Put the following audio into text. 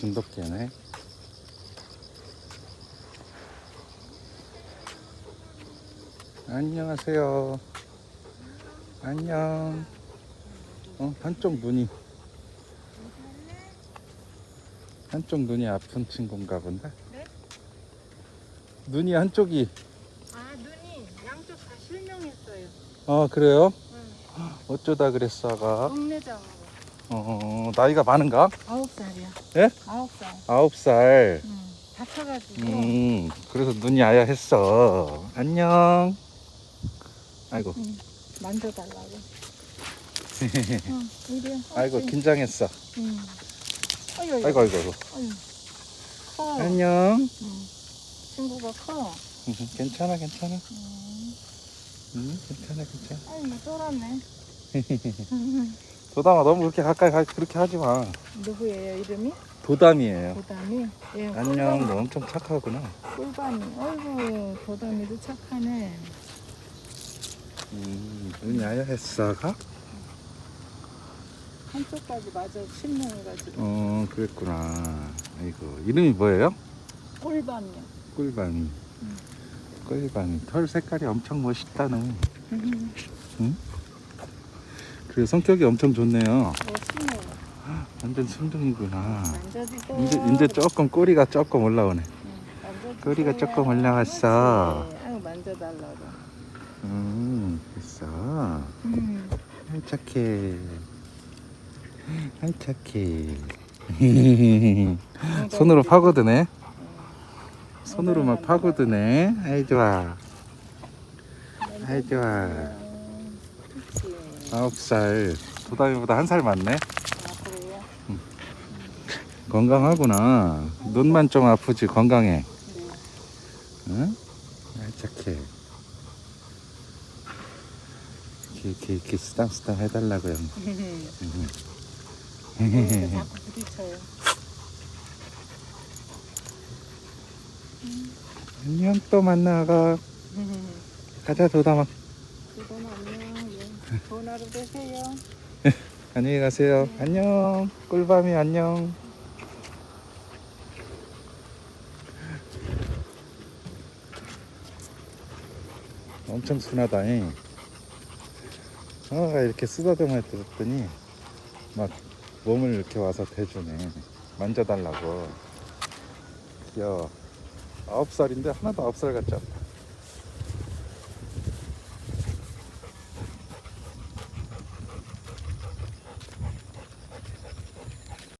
진돗개네. 안녕하세요. 안녕. 어, 한쪽 눈이 한쪽 눈이 아픈 친구인가 본데. 네? 눈이 한쪽이 아 눈이 양쪽 다 실명했어요. 어 그래요? 응. 어쩌다 그랬어 아가 동네장으로. 어 나이가 많은가? 아홉 살이야. 예? 아홉 살. 아홉 살 응. 다쳐가지고. 음, 그래서 눈이 아야했어. 안녕. 아이고, 응. 만져달라고. 응. 이리. 아이고. 긴장했어. 어이. 아이고, 아이고, 아이고. 커. 안녕. 응. 친구가 커. 괜찮아, 괜찮아. 응. 응, 괜찮아, 괜찮아. 아이고 쫄았네. 도담아, 너무 그렇게 가까이 가, 그렇게 하지 마. 누구예요 이름이? 도담이에요. 도담이. 예. 안녕, 너 엄청 착하구나. 꿀밤이. 어이구 도담이도 착하네. 음, 눈이 아야 했어가? 한쪽까지 맞아 실명해가지고. 어, 그랬구나. 아이고, 이름이 뭐예요? 꿀밤이요. 꿀밤이. 꿀밤이. 털 색깔이 엄청 멋있다, 너. 그리고 성격이 엄청 좋네요. 멋있네요. 완전 순둥이구나. 만져주고. 이제, 이제 조금 꼬리가 조금 올라오네. 꼬리가 조금 올라왔어. 그렇지. 아유 만져달라고. 음, 됐어. 음. 아이, 착해. 아이, 착해. 손으로 파고드네. 손으로 막 파고드네. 아이, 좋아. 아이, 좋아. 아홉 살. 도담이보다 한 살 많네. 아 그래요? 건강하구나. 눈만 좀 아프지, 건강해. 네. 응? 착해. 이렇게, 이렇게, 이렇게 쓰담쓰담 해달라고요. 이렇게 자꾸 부딪혀요. 안녕, 또 만나가. 가자, 도담아. 그건 안녕. 예. 좋은 하루 되세요. 안녕히 가세요. 안녕. 꿀밤이 안녕. 엄청 순하다. 잉. 상아가 이렇게 쓰다듬어 들었더니 막 몸을 이렇게 와서 대주네. 만져달라고. 귀여워. 아홉 살인데 하나도 아홉 살 같지 않다.